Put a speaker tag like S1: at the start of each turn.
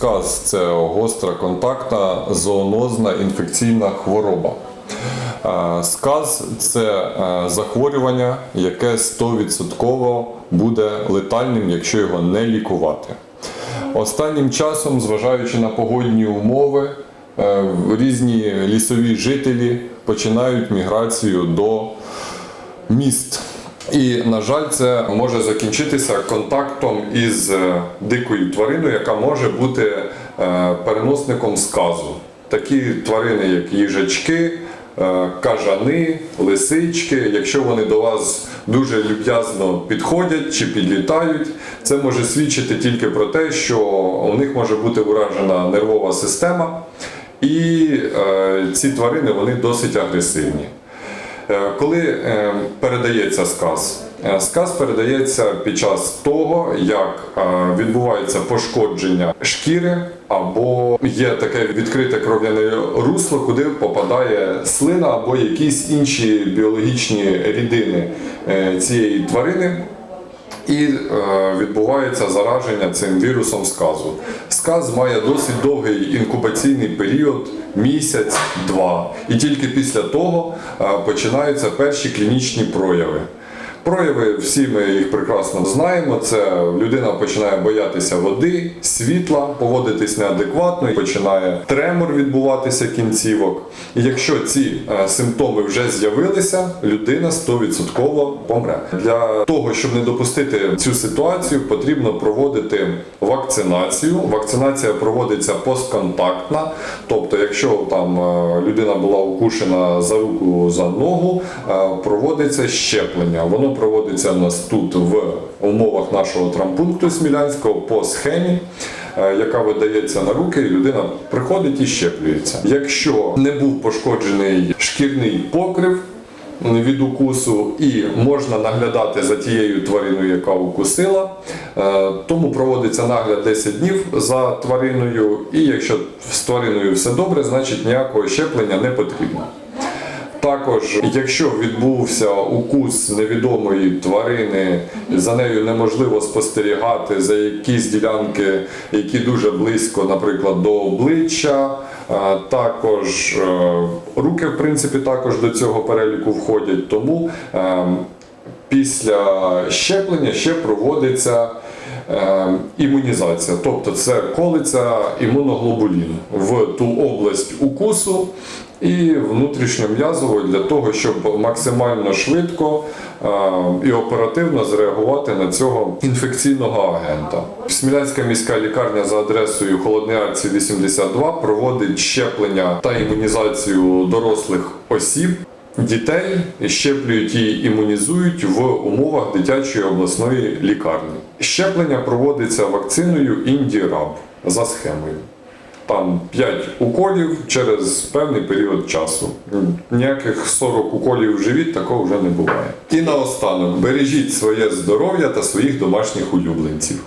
S1: Сказ це гостра контактна зоонозна інфекційна хвороба. Е, Сказ це е, захворювання, яке 100% буде летальним, якщо його не лікувати. Останнім часом, зважаючи на погодні умови, е, різні лісові жителі починають міграцію до міст. І, на жаль, це може закінчитися контактом із е, дикою твариною, яка може бути е, переносником сказу. Такі тварини, як їжачки, е, кажани, лисички, якщо вони до вас дуже люб'язно підходять чи підлітають, це може свідчити тільки про те, що у них може бути уражена нервова система, і ці тварини вони досить агресивні. Е, Коли е, передається сказ? Е, Сказ передається під час того, як відбувається пошкодження шкіри, або є таке відкрите кров'яне русло, куди попадає слина або якісь інші біологічні рідини цієї тварини. І е, відбувається зараження цим вірусом сказу. Сказ має досить довгий інкубаційний період, місяць-два. І тільки після того е, починаються перші клінічні прояви. Прояви, всі ми їх прекрасно знаємо. Це людина починає боятися води, світла, поводитись неадекватно, починає тремор відбуватися кінцівок. І якщо ці е, симптоми вже з'явилися, людина 100% помре. Для того, щоб не допустити цю ситуацію, потрібно проводити вакцинацію. Вакцинація проводиться постконтактна, тобто, якщо там е, людина була укушена за руку за ногу, е, проводиться щеплення. Воно проводиться у нас тут в умовах нашого травмпункту Смілянського по схемі. е, Яка видається на руки, і людина приходить і щеплюється. Якщо не був пошкоджений шкірний покрив від укусу, і можна наглядати за тією твариною, яка укусила, е, тому проводиться нагляд 10 днів за твариною, і якщо з твариною все добре, значить ніякого щеплення не потрібно. Також, якщо відбувся укус невідомої тварини, за нею неможливо спостерігати за якісь ділянки, які дуже близько, наприклад, до обличчя. Також е, руки, в принципі, також до цього переліку входять. Тому е, після щеплення ще проводиться е, імунізація, тобто це колиться імуноглобулін в ту область укусу і внутрішньом'язово для того, щоб максимально швидко е, і оперативно зреагувати на цього інфекційного агента. Смілянська міська лікарня за адресою Холодний Арці 82 проводить щеплення та імунізацію дорослих осіб. Дітей щеплюють і імунізують в умовах дитячої обласної лікарні. Щеплення проводиться вакциною Індіраб за схемою. Там 5 уколів через певний період часу. Ніяких 40 уколів в живіт такого вже не буває. І наостанок бережіть своє здоров'я та своїх домашніх улюбленців.